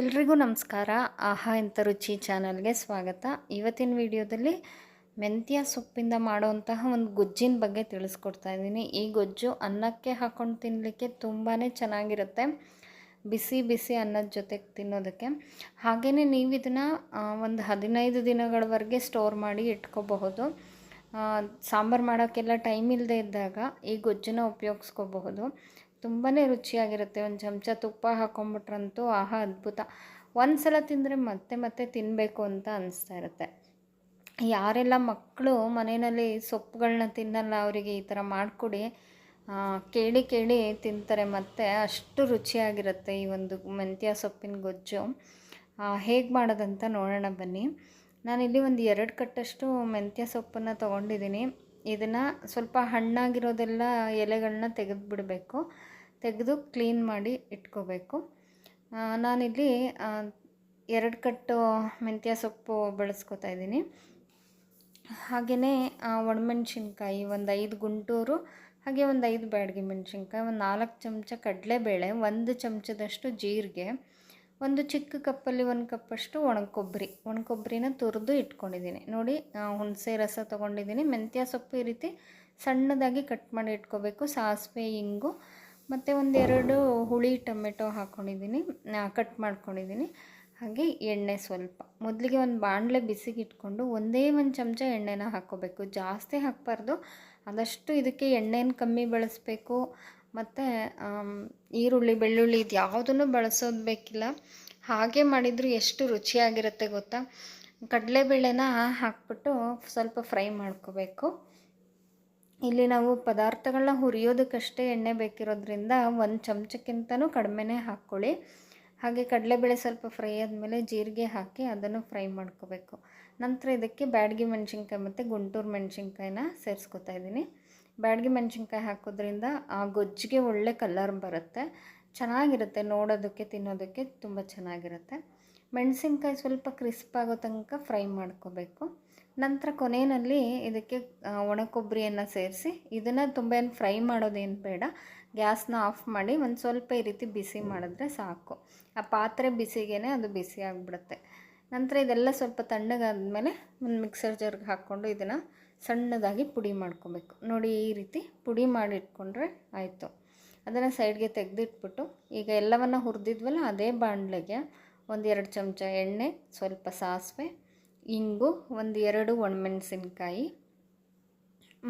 ಎಲ್ರಿಗೂ ನಮಸ್ಕಾರ. ಆಹಾ ಎಂಥ ರುಚಿ ಚಾನಲ್ಗೆ ಸ್ವಾಗತ. ಇವತ್ತಿನ ವಿಡಿಯೋದಲ್ಲಿ ಮೆಂತ್ಯ ಸೊಪ್ಪಿಂದ ಮಾಡುವಂತಹ ಒಂದು ಗೊಜ್ಜಿನ ಬಗ್ಗೆ ತಿಳಿಸ್ಕೊಡ್ತಾ ಇದ್ದೀನಿ. ಈ ಗೊಜ್ಜು ಅನ್ನಕ್ಕೆ ಹಾಕ್ಕೊಂಡು ತಿನ್ನಲಿಕ್ಕೆ ತುಂಬಾ ಚೆನ್ನಾಗಿರುತ್ತೆ. ಬಿಸಿ ಬಿಸಿ ಅನ್ನದ ಜೊತೆಗೆ ತಿನ್ನೋದಕ್ಕೆ. ಹಾಗೆಯೇ ನೀವು ಇದನ್ನು ಒಂದು ಹದಿನೈದು ದಿನಗಳವರೆಗೆ ಸ್ಟೋರ್ ಮಾಡಿ ಇಟ್ಕೋಬಹುದು. ಸಾಂಬಾರು ಮಾಡೋಕ್ಕೆಲ್ಲ ಟೈಮ್ ಇಲ್ಲದೆ ಇದ್ದಾಗ ಈ ಗೊಜ್ಜನ್ನು ಉಪಯೋಗಿಸ್ಕೋಬಹುದು. ತುಂಬಾ ರುಚಿಯಾಗಿರುತ್ತೆ. ಒಂದು ಚಮಚ ತುಪ್ಪ ಹಾಕೊಂಬಿಟ್ರಂತೂ ಆಹಾ ಅದ್ಭುತ. ಒಂದು ಸಲ ತಿಂದರೆ ಮತ್ತೆ ಮತ್ತೆ ತಿನ್ನಬೇಕು ಅಂತ ಅನಿಸ್ತಾ ಇರುತ್ತೆ. ಯಾರೆಲ್ಲ ಮಕ್ಕಳು ಮನೆಯಲ್ಲಿ ಸೊಪ್ಪುಗಳನ್ನ ತಿನ್ನಲ್ಲ, ಅವರಿಗೆ ಈ ಥರ ಮಾಡಿಕೊಡಿ ಕೇಳಿ ಕೇಳಿ ತಿಂತಾರೆ. ಮತ್ತು ಅಷ್ಟು ರುಚಿಯಾಗಿರುತ್ತೆ ಈ ಒಂದು ಮೆಂತ್ಯ ಸೊಪ್ಪಿನ ಗೊಜ್ಜು. ಹೇಗೆ ಮಾಡೋದಂತ ನೋಡೋಣ ಬನ್ನಿ. ನಾನಿಲ್ಲಿ ಒಂದು ಎರಡು ಕಟ್ಟಷ್ಟು ಮೆಂತ್ಯ ಸೊಪ್ಪನ್ನು ತೊಗೊಂಡಿದ್ದೀನಿ. ಇದನ್ನು ಸ್ವಲ್ಪ ಹಣ್ಣಾಗಿರೋದೆಲ್ಲ ಎಲೆಗಳನ್ನ ತೆಗೆದುಬಿಡಬೇಕು. ತೆಗೆದು ಕ್ಲೀನ್ ಮಾಡಿ ಇಟ್ಕೋಬೇಕು. ನಾನಿಲ್ಲಿ ಎರಡು ಕಟ್ಟು ಮೆಂತ್ಯ ಸೊಪ್ಪು ಬಳಸ್ಕೊತಾ ಇದ್ದೀನಿ. ಹಾಗೆಯೇ ಒಣಮೆಣ್ಸಿನ್ಕಾಯಿ ಒಂದು ಐದು ಗುಂಟೂರು, ಹಾಗೆ ಒಂದು ಐದು ಬ್ಯಾಡಗಿ ಮೆಣಸಿನ್ಕಾಯಿ, ಒಂದು ನಾಲ್ಕು ಚಮಚ ಕಡಲೆಬೇಳೆ, ಒಂದು ಚಮಚದಷ್ಟು ಜೀರಿಗೆ ಒಂದು ಚಿಕ್ಕ ಕಪ್ಪಲ್ಲಿ ಒಂದು ಕಪ್ಪಷ್ಟು ಒಣ ಕೊಬ್ಬರಿ ಒಣ ಕೊಬ್ಬರಿನ ತುರಿದು ಇಟ್ಕೊಂಡಿದ್ದೀನಿ. ನೋಡಿ ಹುಣಸೆ ರಸ ತೊಗೊಂಡಿದ್ದೀನಿ. ಮೆಂತ್ಯ ಸೊಪ್ಪು ಈ ರೀತಿ ಸಣ್ಣದಾಗಿ ಕಟ್ ಮಾಡಿ ಇಟ್ಕೋಬೇಕು. ಸಾಸಿವೆ, ಇಂಗು, ಮತ್ತು ಒಂದೆರಡು ಹುಳಿ ಟೊಮೆಟೊ ಹಾಕ್ಕೊಂಡಿದ್ದೀನಿ ಕಟ್ ಮಾಡ್ಕೊಂಡಿದ್ದೀನಿ. ಹಾಗೆ ಎಣ್ಣೆ ಸ್ವಲ್ಪ. ಮೊದಲಿಗೆ ಒಂದು ಬಾಣಲೆ ಬಿಸಿಗೆ ಇಟ್ಕೊಂಡು ಒಂದೇ ಒಂದು ಚಮಚ ಎಣ್ಣೆನ ಹಾಕ್ಕೋಬೇಕು. ಜಾಸ್ತಿ ಹಾಕಬಾರ್ದು. ಆದಷ್ಟು ಇದಕ್ಕೆ ಎಣ್ಣೆನ ಕಮ್ಮಿ ಬಳಸಬೇಕು. ಮತ್ತು ಈರುಳ್ಳಿ, ಬೆಳ್ಳುಳ್ಳಿ ಇದು ಯಾವುದನ್ನು ಬಳಸೋದು ಬೇಕಿಲ್ಲ. ಹಾಗೆ ಮಾಡಿದರೂ ಎಷ್ಟು ರುಚಿಯಾಗಿರುತ್ತೆ ಗೊತ್ತಾ? ಕಡಲೆಬೇಳೆನ ಹಾಕ್ಬಿಟ್ಟು ಸ್ವಲ್ಪ ಫ್ರೈ ಮಾಡ್ಕೋಬೇಕು. ಇಲ್ಲಿ ನಾವು ಪದಾರ್ಥಗಳನ್ನ ಹುರಿಯೋದಕ್ಕಷ್ಟೇ ಎಣ್ಣೆ ಬೇಕಿರೋದ್ರಿಂದ ಒಂದು ಚಮಚಕ್ಕಿಂತನೂ ಕಡಿಮೆನೇ ಹಾಕ್ಕೊಳ್ಳಿ. ಹಾಗೆ ಕಡಲೆಬೇಳೆ ಸ್ವಲ್ಪ ಫ್ರೈ ಆದಮೇಲೆ ಜೀರಿಗೆ ಹಾಕಿ ಅದನ್ನು ಫ್ರೈ ಮಾಡ್ಕೋಬೇಕು. ನಂತರ ಇದಕ್ಕೆ ಬ್ಯಾಡಗಿ ಮೆಣಸಿನ್ಕಾಯಿ ಮತ್ತು ಗುಂಟೂರು ಮೆಣಸಿನ್ಕಾಯಿನ ಸೇರಿಸ್ಕೊತಾ ಇದ್ದೀನಿ. ಬ್ಯಾಡಗಿ ಮೆಣಸಿನ್ಕಾಯಿ ಹಾಕೋದ್ರಿಂದ ಆ ಗೊಜ್ಜಿಗೆ ಒಳ್ಳೆ ಕಲರ್ ಬರುತ್ತೆ. ಚೆನ್ನಾಗಿರುತ್ತೆ ನೋಡೋದಕ್ಕೆ, ತಿನ್ನೋದಕ್ಕೆ ತುಂಬ ಚೆನ್ನಾಗಿರುತ್ತೆ. ಮೆಣಸಿನ್ಕಾಯಿ ಸ್ವಲ್ಪ ಕ್ರಿಸ್ಪ್ ಆಗೋ ತನಕ ಫ್ರೈ ಮಾಡ್ಕೋಬೇಕು. ನಂತರ ಕೊನೆಯಲ್ಲಿ ಇದಕ್ಕೆ ಒಣ ಕೊಬ್ಬರಿಯನ್ನು ಸೇರಿಸಿ ಇದನ್ನು ತುಂಬ ಏನು ಫ್ರೈ ಮಾಡೋದೇನು ಬೇಡ. ಗ್ಯಾಸ್ನ ಆಫ್ ಮಾಡಿ ಒಂದು ಸ್ವಲ್ಪ ಈ ರೀತಿ ಬಿಸಿ ಮಾಡಿದ್ರೆ ಸಾಕು. ಆ ಪಾತ್ರೆ ಬಿಸಿಗೇ ಅದು ಬಿಸಿ ಆಗಿಬಿಡುತ್ತೆ. ನಂತರ ಇದೆಲ್ಲ ಸ್ವಲ್ಪ ತಣ್ಣಗಾದ ಮೇಲೆ ಒಂದು ಮಿಕ್ಸರ್ ಜರ್ಗೆ ಹಾಕ್ಕೊಂಡು ಇದನ್ನು ಸಣ್ಣದಾಗಿ ಪುಡಿ ಮಾಡ್ಕೊಬೇಕು. ನೋಡಿ ಈ ರೀತಿ ಪುಡಿ ಮಾಡಿ ಇಟ್ಕೊಂಡ್ರೆ ಆಯಿತು. ಅದನ್ನು ಸೈಡ್ಗೆ ತೆಗೆದಿಟ್ಬಿಟ್ಟು ಈಗ ಎಲ್ಲವನ್ನು ಹುರಿದಿದ್ವಲ್ಲ ಅದೇ ಬಾಣಲೆಗೆ ಒಂದು ಎರಡು ಚಮಚ ಎಣ್ಣೆ, ಸ್ವಲ್ಪ ಸಾಸಿವೆ, ಇಂಗು, ಒಂದು ಎರಡು ಒಣಮೆಣಸಿನ್ಕಾಯಿ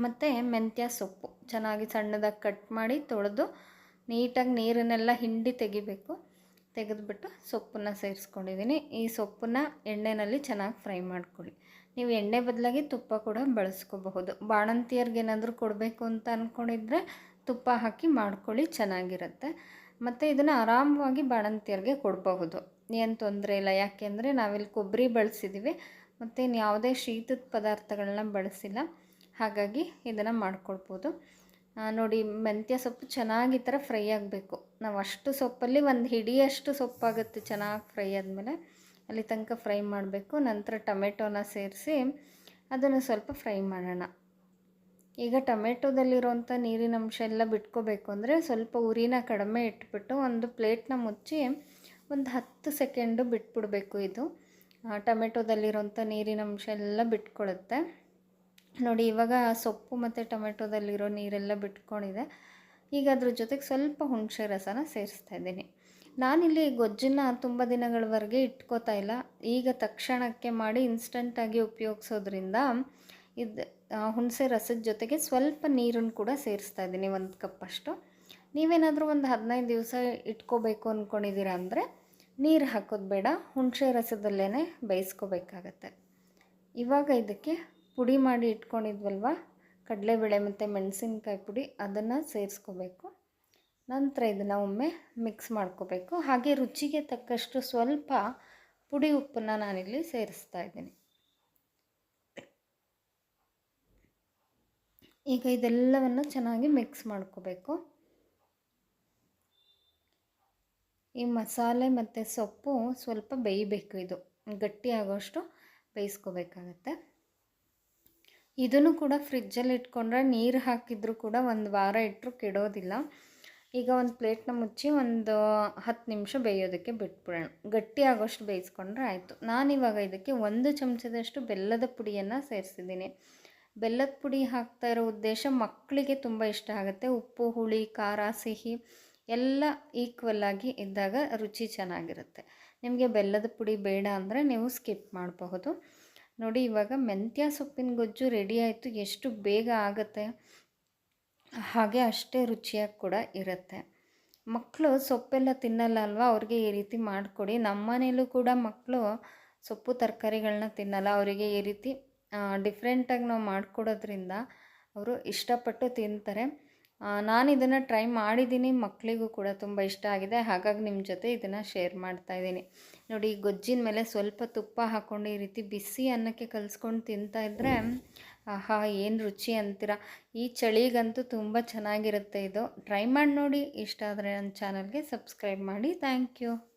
ಮತ್ತು ಮೆಂತ್ಯ ಸೊಪ್ಪು. ಚೆನ್ನಾಗಿ ಸಣ್ಣದಾಗಿ ಕಟ್ ಮಾಡಿ ತೊಳೆದು ನೀಟಾಗಿ ನೀರನ್ನೆಲ್ಲ ಹಿಂಡಿ ತೆಗಿಬೇಕು. ತೆಗೆದುಬಿಟ್ಟು ಸೊಪ್ಪನ್ನು ಸೇರಿಸ್ಕೊಂಡಿದ್ದೀನಿ. ಈ ಸೊಪ್ಪನ್ನ ಎಣ್ಣೆಯಲ್ಲಿ ಚೆನ್ನಾಗಿ ಫ್ರೈ ಮಾಡ್ಕೊಳ್ಳಿ. ನೀವು ಎಣ್ಣೆ ಬದಲಾಗಿ ತುಪ್ಪ ಕೂಡ ಬಳಸ್ಕೋಬಹುದು. ಬಾಣಂತಿಯರ್ಗೆ ಏನಾದರೂ ಕೊಡಬೇಕು ಅಂತ ಅಂದ್ಕೊಂಡಿದ್ರೆ ತುಪ್ಪ ಹಾಕಿ ಮಾಡ್ಕೊಳ್ಳಿ, ಚೆನ್ನಾಗಿರುತ್ತೆ. ಮತ್ತು ಇದನ್ನು ಆರಾಮವಾಗಿ ಬಾಣಂತಿಯರಿಗೆ ಕೊಡಬಹುದು. ಏನು ತೊಂದರೆ ಇಲ್ಲ. ಯಾಕೆಂದರೆ ನಾವಿಲ್ಲಿ ಕೊಬ್ಬರಿ ಬಳಸಿದ್ದೀವಿ ಮತ್ತು ಇನ್ನು ಯಾವುದೇ ಶೀತದ ಪದಾರ್ಥಗಳನ್ನ ಬಳಸಿಲ್ಲ. ಹಾಗಾಗಿ ಇದನ್ನು ಮಾಡ್ಕೊಳ್ಬೋದು ನೋಡಿ, ಮೆಂತ್ಯ ಸೊಪ್ಪು ಚೆನ್ನಾಗಿ ಈ ಥರ ಫ್ರೈ ಆಗಬೇಕು. ನಾವು ಅಷ್ಟು ಸೊಪ್ಪಲ್ಲಿ ಒಂದು ಹಿಡಿಯಷ್ಟು ಸೊಪ್ಪಾಗುತ್ತೆ ಚೆನ್ನಾಗಿ ಫ್ರೈ ಆದಮೇಲೆ. ಅಲ್ಲಿ ತನಕ ಫ್ರೈ ಮಾಡಬೇಕು. ನಂತರ ಟೊಮೆಟೊನ ಸೇರಿಸಿ ಅದನ್ನು ಸ್ವಲ್ಪ ಫ್ರೈ ಮಾಡೋಣ. ಈಗ ಟೊಮೆಟೊದಲ್ಲಿರೋಂಥ ನೀರಿನ ಅಂಶ ಎಲ್ಲ ಬಿಟ್ಕೋಬೇಕು ಅಂದರೆ ಸ್ವಲ್ಪ ಉರಿನ ಕಡಿಮೆ ಇಟ್ಬಿಟ್ಟು ಒಂದು ಪ್ಲೇಟ್ನ ಮುಚ್ಚಿ ಒಂದು ಹತ್ತು ಸೆಕೆಂಡು ಬಿಟ್ಬಿಡಬೇಕು ಇದು. ಟೊಮೆಟೊದಲ್ಲಿರೋಂಥ ನೀರಿನ ಅಂಶ ಎಲ್ಲ ಬಿಟ್ಕೊಳ್ಳುತ್ತೆ ನೋಡಿ, ಇವಾಗ ಸೊಪ್ಪು ಮತ್ತು ಟೊಮೆಟೊದಲ್ಲಿರೋ ನೀರೆಲ್ಲ ಬಿಟ್ಕೊಂಡಿದೆ. ಈಗ ಅದ್ರ ಜೊತೆಗೆ ಸ್ವಲ್ಪ ಹುಣಸೆ ರಸನ ಸೇರಿಸ್ತಾ ಇದ್ದೀನಿ. ನಾನಿಲ್ಲಿ ಗೊಜ್ಜನ್ನು ತುಂಬ ದಿನಗಳವರೆಗೆ ಇಟ್ಕೋತಾ ಇಲ್ಲ. ಈಗ ತಕ್ಷಣಕ್ಕೆ ಮಾಡಿ ಇನ್ಸ್ಟಂಟಾಗಿ ಉಪಯೋಗಿಸೋದ್ರಿಂದ ಇದು ಹುಣಸೆ ರಸದ ಜೊತೆಗೆ ಸ್ವಲ್ಪ ನೀರನ್ನು ಕೂಡ ಸೇರಿಸ್ತಾ ಇದ್ದೀನಿ, ಒಂದು ಕಪ್ಪಷ್ಟು ನೀವೇನಾದರೂ ಒಂದು ಹದಿನೈದು ದಿವಸ ಇಟ್ಕೋಬೇಕು ಅಂದ್ಕೊಂಡಿದ್ದೀರಾ ಅಂದರೆ ನೀರು ಹಾಕೋದು ಬೇಡ, ಹುಣಸೆ ರಸದಲ್ಲೇ ಬೇಯಿಸ್ಕೋಬೇಕಾಗತ್ತೆ. ಇವಾಗ ಇದಕ್ಕೆ ಪುಡಿ ಮಾಡಿ ಇಟ್ಕೊಂಡಿದ್ವಲ್ವ? ಕಡಲೆಬೇಳೆ ಮತ್ತು ಮೆಣಸಿನ್ಕಾಯಿ ಪುಡಿ ಅದನ್ನು ಸೇರಿಸ್ಕೋಬೇಕು. ನಂತರ ಇದನ್ನು ಒಮ್ಮೆ ಮಿಕ್ಸ್ ಮಾಡ್ಕೋಬೇಕು. ಹಾಗೆ ರುಚಿಗೆ ತಕ್ಕಷ್ಟು ಸ್ವಲ್ಪ ಪುಡಿ ಉಪ್ಪನ್ನು ನಾನಿಲ್ಲಿ ಸೇರಿಸ್ತಾ ಇದ್ದೀನಿ. ಈಗ ಇದೆಲ್ಲವನ್ನು ಚೆನ್ನಾಗಿ ಮಿಕ್ಸ್ ಮಾಡ್ಕೋಬೇಕು. ಈ ಮಸಾಲೆ ಮತ್ತು ಸೊಪ್ಪು ಸ್ವಲ್ಪ ಬೇಯಬೇಕು ಇದು. ಗಟ್ಟಿ ಆಗೋಷ್ಟು ಬೇಯಿಸ್ಕೋಬೇಕಾಗತ್ತೆ. ಇದನ್ನು ಕೂಡ ಫ್ರಿಜ್ಜಲ್ಲಿ ಇಟ್ಕೊಂಡ್ರೆ ನೀರು ಹಾಕಿದರೂ ಕೂಡ ಒಂದು ವಾರ ಇಟ್ಟರು ಕೆಡೋದಿಲ್ಲ. ಈಗ ಒಂದು ಪ್ಲೇಟ್ನ ಮುಚ್ಚಿ ಒಂದು ಹತ್ತು ನಿಮಿಷ ಬೇಯೋದಕ್ಕೆ ಬಿಟ್ಬಿಡೋಣ. ಗಟ್ಟಿ ಆಗೋಷ್ಟು ಬೇಯಿಸ್ಕೊಂಡ್ರೆ ಆಯಿತು. ನಾನಿವಾಗ ಇದಕ್ಕೆ ಒಂದು ಚಮಚದಷ್ಟು ಬೆಲ್ಲದ ಪುಡಿಯನ್ನು ಸೇರಿಸಿದ್ದೀನಿ. ಬೆಲ್ಲದ ಪುಡಿ ಹಾಕ್ತಾ ಇರೋ ಉದ್ದೇಶ ಮಕ್ಕಳಿಗೆ ತುಂಬ ಇಷ್ಟ ಆಗುತ್ತೆ. ಉಪ್ಪು, ಹುಳಿ, ಖಾರ, ಸಿಹಿ ಎಲ್ಲ ಈಕ್ವಲ್ ಆಗಿ ಇದ್ದಾಗ ರುಚಿ ಚೆನ್ನಾಗಿರುತ್ತೆ. ನಿಮಗೆ ಬೆಲ್ಲದ ಪುಡಿ ಬೇಡ ಅಂದರೆ ನೀವು ಸ್ಕಿಪ್ ಮಾಡಬಹುದು. ನೋಡಿ ಇವಾಗ ಮೆಂತ್ಯ ಸೊಪ್ಪಿನ ಗೊಜ್ಜು ರೆಡಿ ಆಯಿತು. ಎಷ್ಟು ಬೇಗ ಆಗುತ್ತೆ? ಹಾಗೆ ಅಷ್ಟೇ ರುಚಿಯಾಗಿ ಕೂಡ ಇರುತ್ತೆ. ಮಕ್ಕಳು ಸೊಪ್ಪೆಲ್ಲ ತಿನ್ನಲ್ಲ ಅಲ್ವಾ ಅವ್ರಿಗೆ ಈ ರೀತಿ ಮಾಡಿಕೊಡಿ. ನಮ್ಮ ಮನೇಲೂ ಕೂಡ ಮಕ್ಕಳು ಸೊಪ್ಪು ತರಕಾರಿಗಳನ್ನ ತಿನ್ನಲ್ಲ. ಅವರಿಗೆ ಈ ರೀತಿ ಡಿಫ್ರೆಂಟಾಗಿ ನಾವು ಮಾಡಿಕೊಡೋದ್ರಿಂದ ಅವರು ಇಷ್ಟಪಟ್ಟು ತಿಂತಾರೆ. ನಾನು ಇದನ್ನು ಟ್ರೈ ಮಾಡಿದ್ದೀನಿ ಮಕ್ಕಳಿಗೂ ಕೂಡ ತುಂಬ ಇಷ್ಟ ಆಗಿದೆ. ಹಾಗಾಗಿ ನಿಮ್ಮ ಜೊತೆ ಇದನ್ನು ಶೇರ್ ಮಾಡ್ತಾ ಇದ್ದೀನಿ. ನೋಡಿ ಗೊಜ್ಜಿನ ಮೇಲೆ ಸ್ವಲ್ಪ ತುಪ್ಪ ಹಾಕ್ಕೊಂಡು ಈ ರೀತಿ ಬಿಸಿ ಅನ್ನಕ್ಕೆ ಕಲಿಸ್ಕೊಂಡು ತಿಂತಾ ಇದ್ದರೆ ಆಹಾ, ಏನು ರುಚಿ ಅಂತೀರ? ಈ ಚಳಿಗಂತೂ ತುಂಬ ಚೆನ್ನಾಗಿರುತ್ತೆ ಇದು. ಟ್ರೈ ಮಾಡಿ ನೋಡಿ. ಇಷ್ಟ ಆದರೆ ನನ್ನ ಚಾನಲ್ಗೆ ಸಬ್ಸ್ಕ್ರೈಬ್ ಮಾಡಿ. Thank you